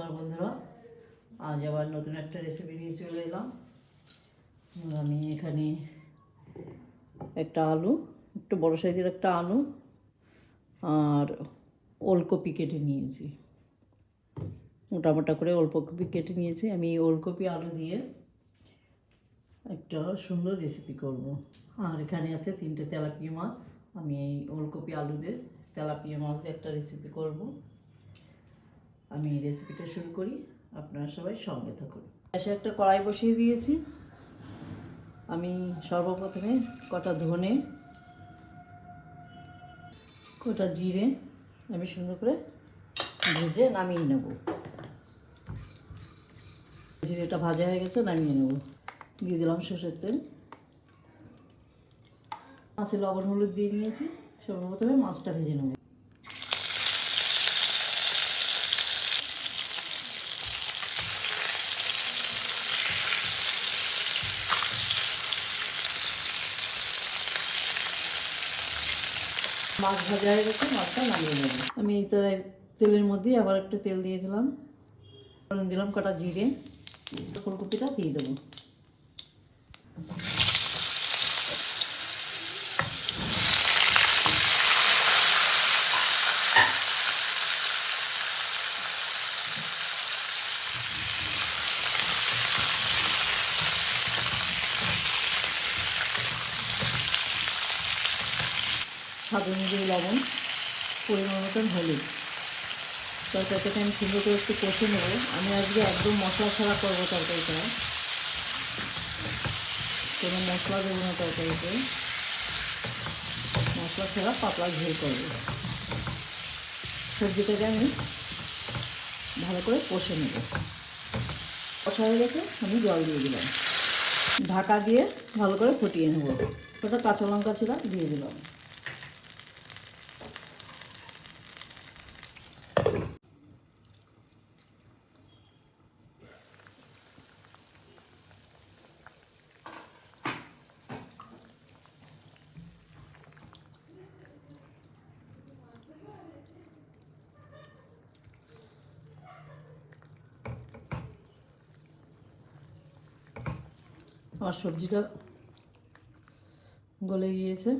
নমস্কার বন্ধুরা, আজ আবার নতুন একটা রেসিপি নিয়ে চলে এলাম। আমি এখানে একটা আলু, একটু বড় সাইজের একটা আলু আর ওলকপি কেটে নিয়েছি। মোটা মোটা করে ওলকপি কেটে নিয়েছি। আমি ওলকপি আলু দিয়ে একটা সুন্দর রেসিপি করব। আর এখানে আছে তিনটে তেলাপিয়া মাছ। আমি এই ওলকপি আলু দিয়ে তেলাপিয়া মাছ দিয়ে একটা রেসিপি করব। আমি রেসিপিটা শুরু করি, আপনারা সবাই সঙ্গে থাকুন। গ্যাসে একটা কড়াই বসিয়ে দিয়েছি। আমি সর্বপ্রথমে কটা ধনে, কটা জিরে আমি সুন্দর করে ভেজে নামিয়ে নেব। জিরেটা ভাজা হয়ে গেছে, নামিয়ে নেব। দিয়ে দিলাম সর্ষের তেল। মাছের লবণ হলুদ দিয়ে নিয়েছি। সর্বপ্রথমে মাছটা ভেজে নেব। মাছ ভাজা হয়ে গেছে, মাছটা নামিয়ে নেব। আমি এই তো তেলের মধ্যেই আবার একটু তেল দিয়ে দিলাম। দিলাম কটা জিরে। ফুলকপিটা দিয়ে দেবো। স্বাদ অনুযায়ী লবণ, পরিমাণ মতন হলুদ। তরকারিটাকে আমি সুন্দর করে একটু কষে নেব। আমি আজকে একদম মশলা ছাড়া করব তরকারিটা। কোনো মশলা দেবো না তরকারিতে। মশলা ছাড়া পাতলা ঝোল করব। সবজিটাকে আমি ভালো করে কষে নেব। কষা হয়ে গেছে, আমি জল দিয়ে দিলাম। ঢাকা দিয়ে ভালো করে ফুটিয়ে নেব। ওটা কাঁচা লঙ্কা ছিল দিয়ে দিলাম। আমার সবজিটা গলে গিয়েছে।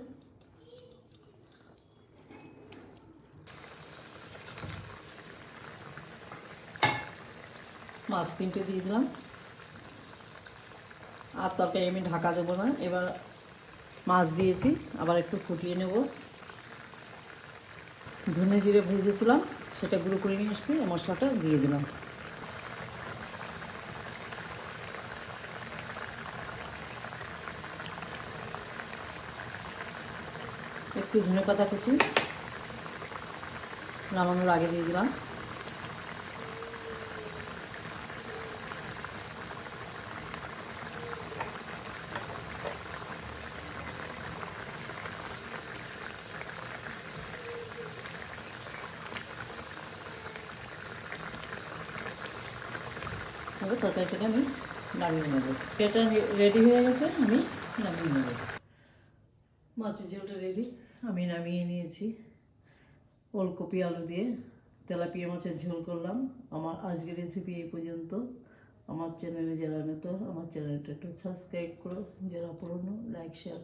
মাছ তিনটে দিয়ে দিলাম। আর তরকারি আমি ঢাকা দেবো না, এবার মাছ দিয়েছি, আবার একটু ফুটিয়ে নেব। ধনে জিরে ভেজেছিলাম, সেটা গুঁড়ো করে নিয়ে এসেছি, মশলাটা দিয়ে দিলাম। একটু ধনে পাতা কুচি। নামানোর আগে দিয়ে দিলাম। তরকারিটাকে আমি নামিয়ে নেব। রেডি হয়ে গেছে, আমি নামিয়ে নেব। মাছের ঝোলটা রেডি আমি নামিয়ে নিয়েছি। ওলকপি আলু দিয়ে তেলাপিয়া মাছের ঝোল করলাম। আমার আজকের রেসিপি এই পর্যন্ত। আমার চ্যানেলে যারা নতুন, আমার চ্যানেলটা একটু সাবস্ক্রাইব করো। যারা পুরনো লাইক শেয়ার